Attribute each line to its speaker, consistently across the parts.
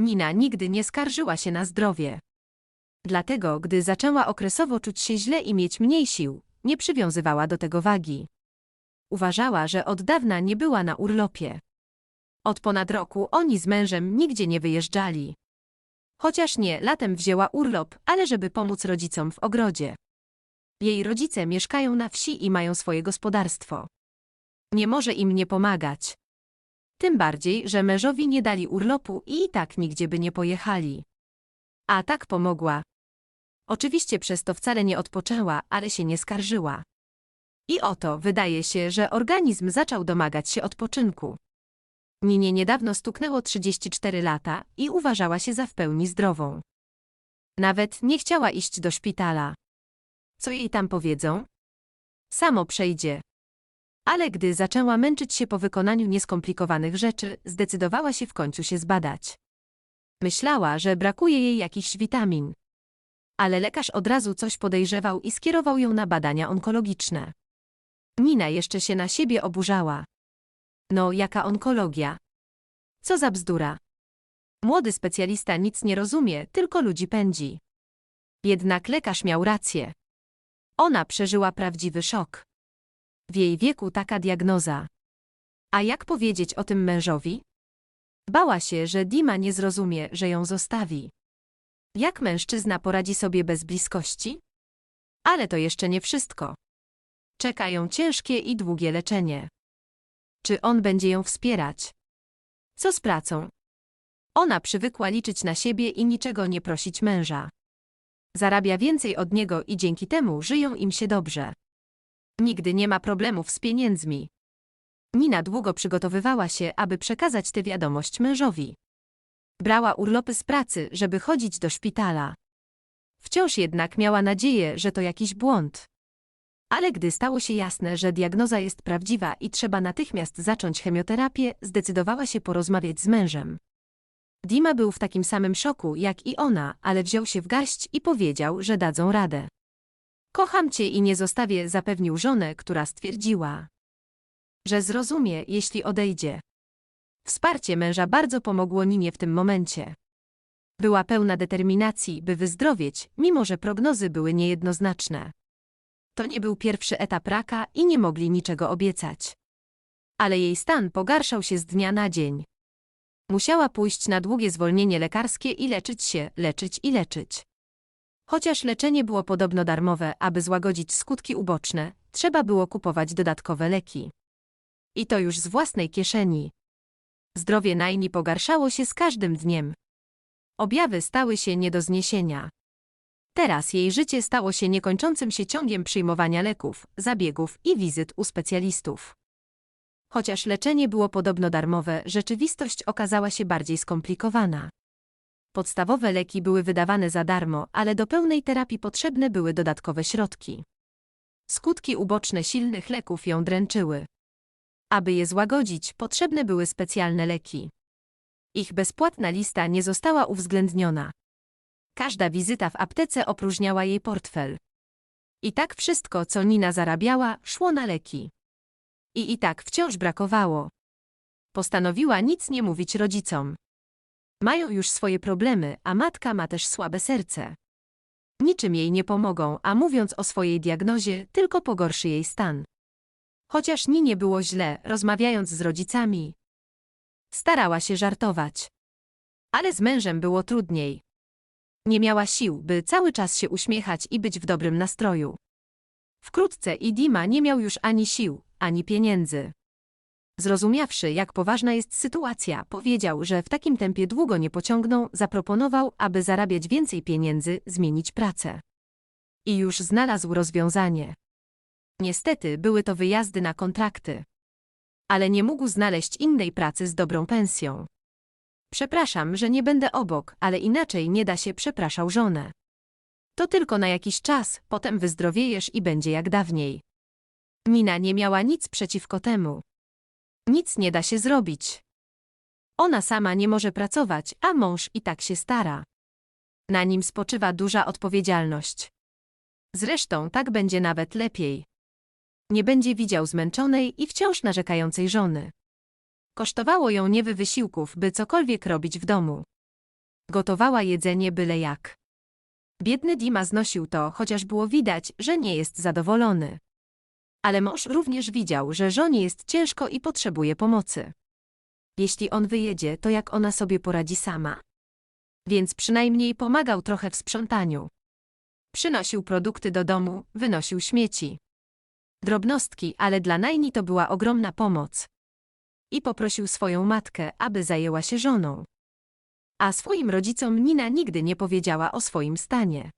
Speaker 1: Nina nigdy nie skarżyła się na zdrowie. Dlatego, gdy zaczęła okresowo czuć się źle i mieć mniej sił, nie przywiązywała do tego wagi. Uważała, że od dawna nie była na urlopie. Od ponad roku oni z mężem nigdzie nie wyjeżdżali. Chociaż nie, latem wzięła urlop, ale żeby pomóc rodzicom w ogrodzie. Jej rodzice mieszkają na wsi i mają swoje gospodarstwo. Nie może im nie pomagać. Tym bardziej, że mężowi nie dali urlopu i i tak nigdzie by nie pojechali. A tak pomogła. Oczywiście przez to wcale nie odpoczęła, ale się nie skarżyła. I oto wydaje się, że organizm zaczął domagać się odpoczynku. Ninie niedawno stuknęło 34 lata i uważała się za w pełni zdrową. Nawet nie chciała iść do szpitala. Co jej tam powiedzą? Samo przejdzie. Ale gdy zaczęła męczyć się po wykonaniu nieskomplikowanych rzeczy, zdecydowała się w końcu się zbadać. Myślała, że brakuje jej jakichś witamin. Ale lekarz od razu coś podejrzewał i skierował ją na badania onkologiczne. Nina jeszcze się na siebie oburzała. No, jaka onkologia? Co za bzdura? Młody specjalista nic nie rozumie, tylko ludzi pędzi. Jednak lekarz miał rację. Ona przeżyła prawdziwy szok. W jej wieku taka diagnoza. A jak powiedzieć o tym mężowi? Bała się, że Dima nie zrozumie, że ją zostawi. Jak mężczyzna poradzi sobie bez bliskości? Ale to jeszcze nie wszystko. Czeka ją ciężkie i długie leczenie. Czy on będzie ją wspierać? Co z pracą? Ona przywykła liczyć na siebie i niczego nie prosić męża. Zarabia więcej od niego i dzięki temu żyją im się dobrze. Nigdy nie ma problemów z pieniędzmi. Nina długo przygotowywała się, aby przekazać tę wiadomość mężowi. Brała urlopy z pracy, żeby chodzić do szpitala. Wciąż jednak miała nadzieję, że to jakiś błąd. Ale gdy stało się jasne, że diagnoza jest prawdziwa i trzeba natychmiast zacząć chemioterapię, zdecydowała się porozmawiać z mężem. Dima był w takim samym szoku jak i ona, ale wziął się w garść i powiedział, że dadzą radę. Kocham cię i nie zostawię, zapewnił żonę, która stwierdziła, że zrozumie, jeśli odejdzie. Wsparcie męża bardzo pomogło Ninie w tym momencie. Była pełna determinacji, by wyzdrowieć, mimo że prognozy były niejednoznaczne. To nie był pierwszy etap raka i nie mogli niczego obiecać. Ale jej stan pogarszał się z dnia na dzień. Musiała pójść na długie zwolnienie lekarskie i leczyć się, leczyć i leczyć. Chociaż leczenie było podobno darmowe, aby złagodzić skutki uboczne, trzeba było kupować dodatkowe leki. I to już z własnej kieszeni. Zdrowie Najni pogarszało się z każdym dniem. Objawy stały się nie do zniesienia. Teraz jej życie stało się niekończącym się ciągiem przyjmowania leków, zabiegów i wizyt u specjalistów. Chociaż leczenie było podobno darmowe, rzeczywistość okazała się bardziej skomplikowana. Podstawowe leki były wydawane za darmo, ale do pełnej terapii potrzebne były dodatkowe środki. Skutki uboczne silnych leków ją dręczyły. Aby je złagodzić, potrzebne były specjalne leki. Ich bezpłatna lista nie została uwzględniona. Każda wizyta w aptece opróżniała jej portfel. I tak wszystko, co Nina zarabiała, szło na leki. I i tak wciąż brakowało. Postanowiła nic nie mówić rodzicom. Mają już swoje problemy, a matka ma też słabe serce. Niczym jej nie pomogą, a mówiąc o swojej diagnozie, tylko pogorszy jej stan. Chociaż Ninie było źle, rozmawiając z rodzicami, starała się żartować. Ale z mężem było trudniej. Nie miała sił, by cały czas się uśmiechać i być w dobrym nastroju. Wkrótce i Dima nie miał już ani sił, ani pieniędzy. Zrozumiawszy, jak poważna jest sytuacja, powiedział, że w takim tempie długo nie pociągną, zaproponował, aby zarabiać więcej pieniędzy, zmienić pracę. I już znalazł rozwiązanie. Niestety były to wyjazdy na kontrakty. Ale nie mógł znaleźć innej pracy z dobrą pensją. Przepraszam, że nie będę obok, ale inaczej nie da się przepraszał żonę. To tylko na jakiś czas, potem wyzdrowiejesz i będzie jak dawniej. Nina nie miała nic przeciwko temu. Nic nie da się zrobić. Ona sama nie może pracować, a mąż i tak się stara. Na nim spoczywa duża odpowiedzialność. Zresztą tak będzie nawet lepiej. Nie będzie widział zmęczonej i wciąż narzekającej żony. Kosztowało ją niewy wysiłków, by cokolwiek robić w domu. Gotowała jedzenie byle jak. Biedny Dima znosił to, chociaż było widać, że nie jest zadowolony. Ale mąż również widział, że żonie jest ciężko i potrzebuje pomocy. Jeśli on wyjedzie, to jak ona sobie poradzi sama. Więc przynajmniej pomagał trochę w sprzątaniu. Przynosił produkty do domu, wynosił śmieci. Drobnostki, ale dla Najni to była ogromna pomoc. I poprosił swoją matkę, aby zajęła się żoną. A swoim rodzicom Nina nigdy nie powiedziała o swoim stanie.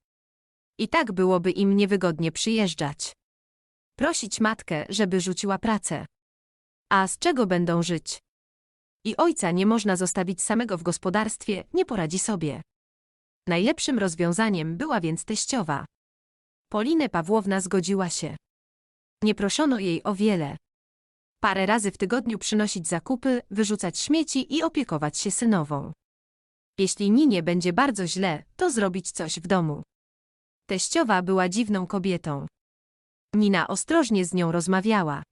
Speaker 1: I tak byłoby im niewygodnie przyjeżdżać. Prosić matkę, żeby rzuciła pracę. A z czego będą żyć? I ojca nie można zostawić samego w gospodarstwie, nie poradzi sobie. Najlepszym rozwiązaniem była więc teściowa. Polinę Pawłowna zgodziła się. Nie proszono jej o wiele. Parę razy w tygodniu przynosić zakupy, wyrzucać śmieci i opiekować się synową. Jeśli Ninie będzie bardzo źle, to zrobić coś w domu. Teściowa była dziwną kobietą. Nina ostrożnie z nią rozmawiała.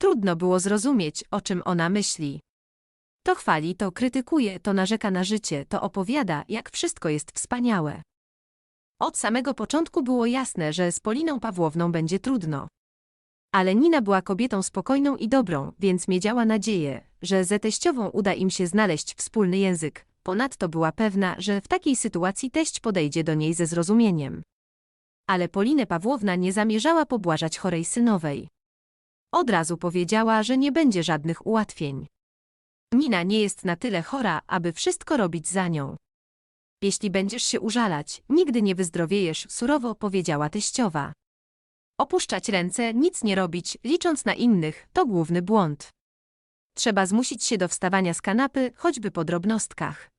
Speaker 1: Trudno było zrozumieć, o czym ona myśli. To chwali, to krytykuje, to narzeka na życie, to opowiada, jak wszystko jest wspaniałe. Od samego początku było jasne, że z Poliną Pawłowną będzie trudno. Ale Nina była kobietą spokojną i dobrą, więc miedziała nadzieję, że ze teściową uda im się znaleźć wspólny język. Ponadto była pewna, że w takiej sytuacji teść podejdzie do niej ze zrozumieniem. Ale Polinę Pawłowna nie zamierzała pobłażać chorej synowej. Od razu powiedziała, że nie będzie żadnych ułatwień. Nina nie jest na tyle chora, aby wszystko robić za nią. Jeśli będziesz się użalać, nigdy nie wyzdrowiejesz, surowo powiedziała teściowa. Opuszczać ręce, nic nie robić, licząc na innych, to główny błąd. Trzeba zmusić się do wstawania z kanapy, choćby po drobnostkach.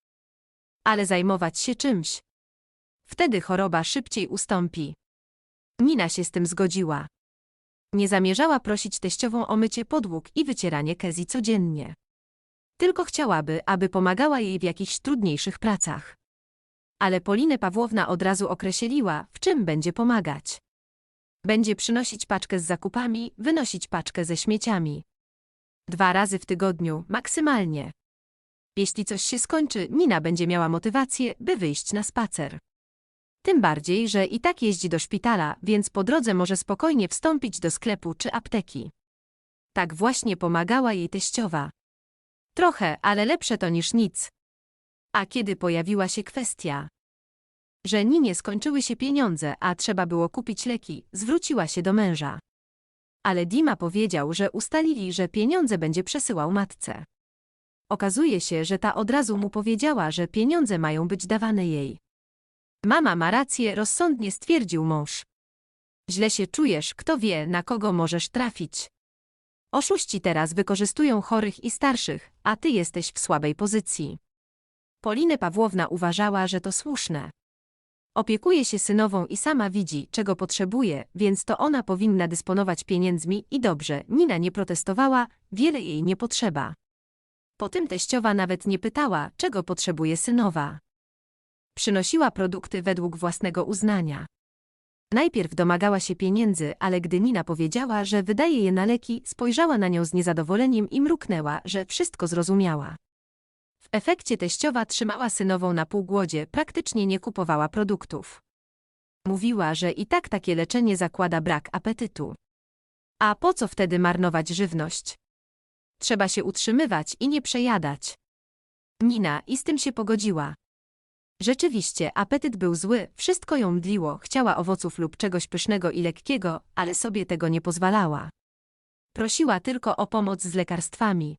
Speaker 1: Ale zajmować się czymś. Wtedy choroba szybciej ustąpi. Nina się z tym zgodziła. Nie zamierzała prosić teściową o mycie podłóg i wycieranie Kezi codziennie. Tylko chciałaby, aby pomagała jej w jakichś trudniejszych pracach. Ale Polinę Pawłowna od razu określiła, w czym będzie pomagać. Będzie przynosić paczkę z zakupami, wynosić paczkę ze śmieciami. Dwa razy w tygodniu, maksymalnie. Jeśli coś się skończy, Nina będzie miała motywację, by wyjść na spacer. Tym bardziej, że i tak jeździ do szpitala, więc po drodze może spokojnie wstąpić do sklepu czy apteki. Tak właśnie pomagała jej teściowa. Trochę, ale lepsze to niż nic. A kiedy pojawiła się kwestia, że Ninie skończyły się pieniądze, a trzeba było kupić leki, zwróciła się do męża. Ale Dima powiedział, że ustalili, że pieniądze będzie przesyłał matce. Okazuje się, że ta od razu mu powiedziała, że pieniądze mają być dawane jej. Mama ma rację, rozsądnie stwierdził mąż. Źle się czujesz, kto wie, na kogo możesz trafić. Oszuści teraz wykorzystują chorych i starszych, a ty jesteś w słabej pozycji. Polinę Pawłowna uważała, że to słuszne. Opiekuje się synową i sama widzi, czego potrzebuje, więc to ona powinna dysponować pieniędzmi i dobrze, Nina nie protestowała, wiele jej nie potrzeba. Po tym teściowa nawet nie pytała, czego potrzebuje synowa. Przynosiła produkty według własnego uznania. Najpierw domagała się pieniędzy, ale gdy Nina powiedziała, że wydaje je na leki, spojrzała na nią z niezadowoleniem i mruknęła, że wszystko zrozumiała. W efekcie teściowa trzymała synową na półgłodzie, praktycznie nie kupowała produktów. Mówiła, że i tak takie leczenie zakłada brak apetytu. A po co wtedy marnować żywność? Trzeba się utrzymywać i nie przejadać. Nina i z tym się pogodziła. Rzeczywiście, apetyt był zły, wszystko ją mdliło, chciała owoców lub czegoś pysznego i lekkiego, ale sobie tego nie pozwalała. Prosiła tylko o pomoc z lekarstwami.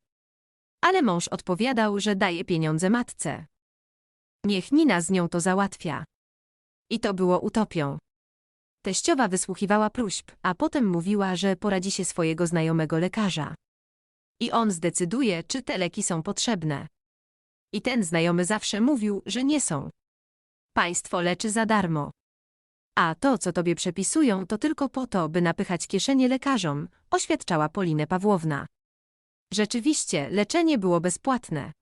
Speaker 1: Ale mąż odpowiadał, że daje pieniądze matce. Niech Nina z nią to załatwia. I to było utopią. Teściowa wysłuchiwała próśb, a potem mówiła, że poradzi się swojego znajomego lekarza. I on zdecyduje, czy te leki są potrzebne. I ten znajomy zawsze mówił, że nie są. Państwo leczy za darmo. A to, co tobie przepisują, to tylko po to, by napychać kieszenie lekarzom, oświadczała Polinę Pawłowna. Rzeczywiście, leczenie było bezpłatne.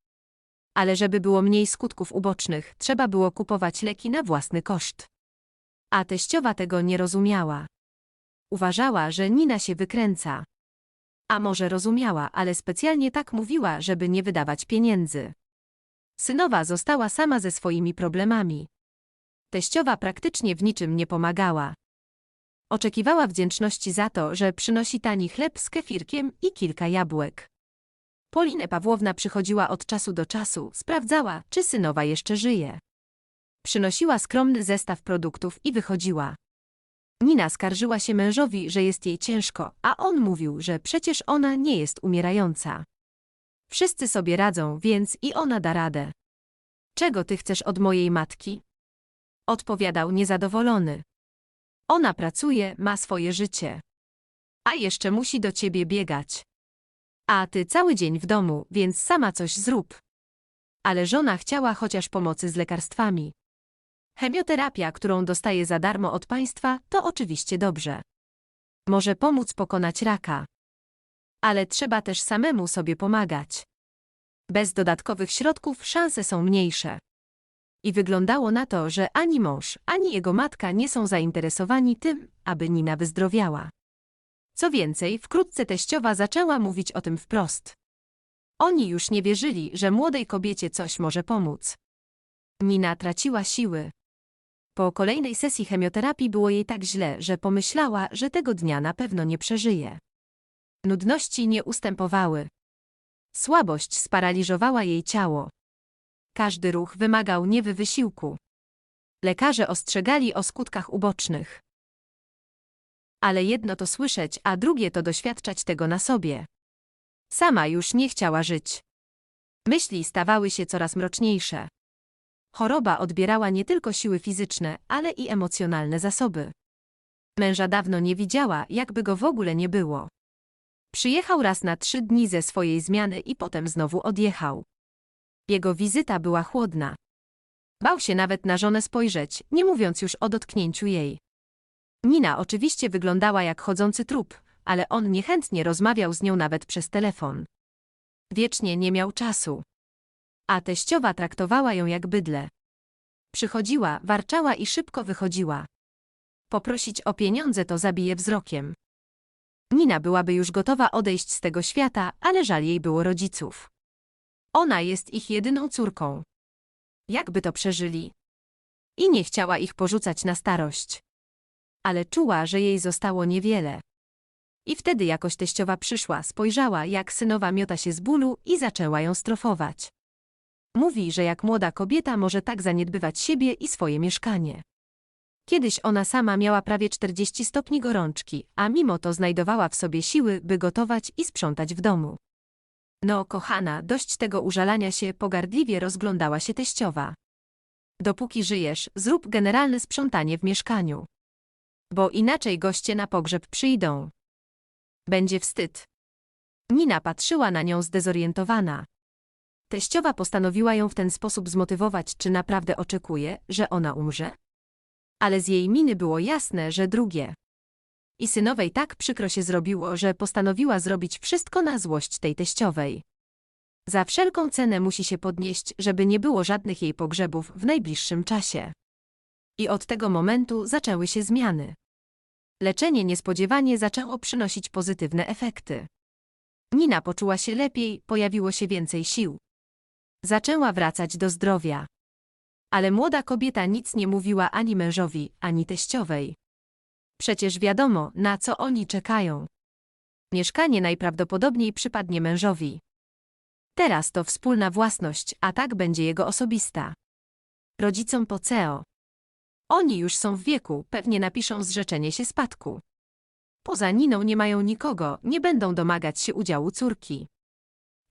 Speaker 1: Ale żeby było mniej skutków ubocznych, trzeba było kupować leki na własny koszt. A teściowa tego nie rozumiała. Uważała, że Nina się wykręca. A może rozumiała, ale specjalnie tak mówiła, żeby nie wydawać pieniędzy. Synowa została sama ze swoimi problemami. Teściowa praktycznie w niczym nie pomagała. Oczekiwała wdzięczności za to, że przynosi tani chleb z kefirkiem i kilka jabłek. Polinę Pawłowna przychodziła od czasu do czasu, sprawdzała, czy synowa jeszcze żyje. Przynosiła skromny zestaw produktów i wychodziła. Nina skarżyła się mężowi, że jest jej ciężko, a on mówił, że przecież ona nie jest umierająca. Wszyscy sobie radzą, więc i ona da radę. Czego ty chcesz od mojej matki? Odpowiadał niezadowolony. Ona pracuje, ma swoje życie. A jeszcze musi do ciebie biegać. A ty cały dzień w domu, więc sama coś zrób. Ale żona chciała chociaż pomocy z lekarstwami. Chemioterapia, którą dostaje za darmo od państwa, to oczywiście dobrze. Może pomóc pokonać raka. Ale trzeba też samemu sobie pomagać. Bez dodatkowych środków szanse są mniejsze. I wyglądało na to, że ani mąż, ani jego matka nie są zainteresowani tym, aby Nina wyzdrowiała. Co więcej, wkrótce teściowa zaczęła mówić o tym wprost. Oni już nie wierzyli, że młodej kobiecie coś może pomóc. Nina traciła siły. Po kolejnej sesji chemioterapii było jej tak źle, że pomyślała, że tego dnia na pewno nie przeżyje. Nudności nie ustępowały. Słabość sparaliżowała jej ciało. Każdy ruch wymagał niewy wysiłku. Lekarze ostrzegali o skutkach ubocznych. Ale jedno to słyszeć, a drugie to doświadczać tego na sobie. Sama już nie chciała żyć. Myśli stawały się coraz mroczniejsze. Choroba odbierała nie tylko siły fizyczne, ale i emocjonalne zasoby. Męża dawno nie widziała, jakby go w ogóle nie było. Przyjechał raz na trzy dni ze swojej zmiany i potem znowu odjechał. Jego wizyta była chłodna. Bał się nawet na żonę spojrzeć, nie mówiąc już o dotknięciu jej. Nina oczywiście wyglądała jak chodzący trup, ale on niechętnie rozmawiał z nią nawet przez telefon. Wiecznie nie miał czasu. A teściowa traktowała ją jak bydle. Przychodziła, warczała i szybko wychodziła. Poprosić o pieniądze to zabije wzrokiem. Nina byłaby już gotowa odejść z tego świata, ale żal jej było rodziców. Ona jest ich jedyną córką. Jakby to przeżyli? I nie chciała ich porzucać na starość. Ale czuła, że jej zostało niewiele. I wtedy jakoś teściowa przyszła, spojrzała, jak synowa miota się z bólu i zaczęła ją strofować. Mówi, że jak młoda kobieta może tak zaniedbywać siebie i swoje mieszkanie. Kiedyś ona sama miała prawie 40 stopni gorączki, a mimo to znajdowała w sobie siły, by gotować i sprzątać w domu. No, kochana, dość tego użalania się, pogardliwie rozglądała się teściowa. Dopóki żyjesz, zrób generalne sprzątanie w mieszkaniu. Bo inaczej goście na pogrzeb przyjdą. Będzie wstyd. Nina patrzyła na nią zdezorientowana. Teściowa postanowiła ją w ten sposób zmotywować, czy naprawdę oczekuje, że ona umrze? Ale z jej miny było jasne, że drugie. I synowej tak przykro się zrobiło, że postanowiła zrobić wszystko na złość tej teściowej. Za wszelką cenę musi się podnieść, żeby nie było żadnych jej pogrzebów w najbliższym czasie. I od tego momentu zaczęły się zmiany. Leczenie niespodziewanie zaczęło przynosić pozytywne efekty. Nina poczuła się lepiej, pojawiło się więcej sił. Zaczęła wracać do zdrowia. Ale młoda kobieta nic nie mówiła ani mężowi, ani teściowej. Przecież wiadomo, na co oni czekają. Mieszkanie najprawdopodobniej przypadnie mężowi. Teraz to wspólna własność, a tak będzie jego osobista. Rodzicom po CEO. Oni już są w wieku, pewnie napiszą zrzeczenie się spadku. Poza Niną nie mają nikogo, nie będą domagać się udziału córki.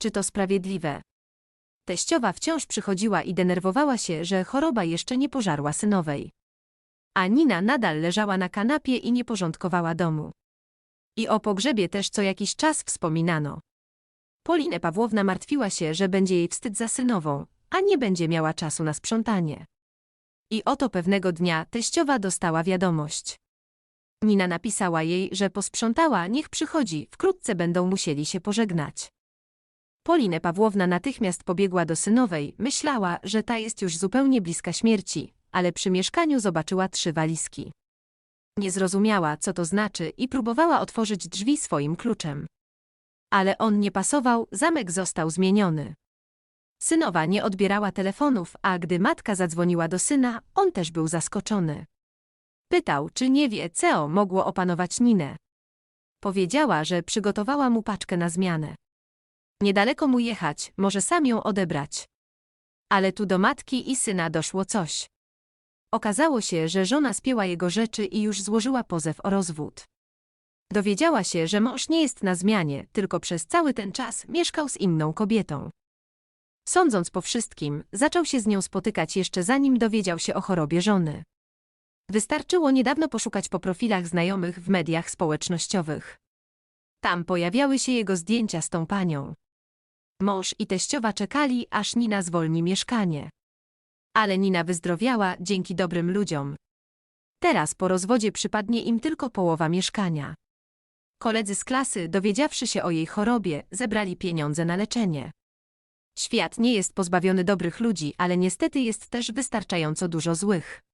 Speaker 1: Czy to sprawiedliwe? Teściowa wciąż przychodziła i denerwowała się, że choroba jeszcze nie pożarła synowej. A Nina nadal leżała na kanapie i nie porządkowała domu. I o pogrzebie też co jakiś czas wspominano. Polinę Pawłowna martwiła się, że będzie jej wstyd za synową, a nie będzie miała czasu na sprzątanie. I oto pewnego dnia teściowa dostała wiadomość. Nina napisała jej, że posprzątała, niech przychodzi, wkrótce będą musieli się pożegnać. Polinę Pawłowna natychmiast pobiegła do synowej, myślała, że ta jest już zupełnie bliska śmierci, ale przy mieszkaniu zobaczyła trzy walizki. Nie zrozumiała, co to znaczy i próbowała otworzyć drzwi swoim kluczem. Ale on nie pasował, zamek został zmieniony. Synowa nie odbierała telefonów, a gdy matka zadzwoniła do syna, on też był zaskoczony. Pytał, czy nie wie, co mogło opanować Ninę. Powiedziała, że przygotowała mu paczkę na zmianę. Niedaleko mu jechać, może sam ją odebrać. Ale tu do matki i syna doszło coś. Okazało się, że żona spięła jego rzeczy i już złożyła pozew o rozwód. Dowiedziała się, że mąż nie jest na zmianie, tylko przez cały ten czas mieszkał z inną kobietą. Sądząc po wszystkim, zaczął się z nią spotykać jeszcze zanim dowiedział się o chorobie żony. Wystarczyło niedawno poszukać po profilach znajomych w mediach społecznościowych. Tam pojawiały się jego zdjęcia z tą panią. Mąż i teściowa czekali, aż Nina zwolni mieszkanie. Ale Nina wyzdrowiała dzięki dobrym ludziom. Teraz po rozwodzie przypadnie im tylko połowa mieszkania. Koledzy z klasy, dowiedziawszy się o jej chorobie, zebrali pieniądze na leczenie. Świat nie jest pozbawiony dobrych ludzi, ale niestety jest też wystarczająco dużo złych.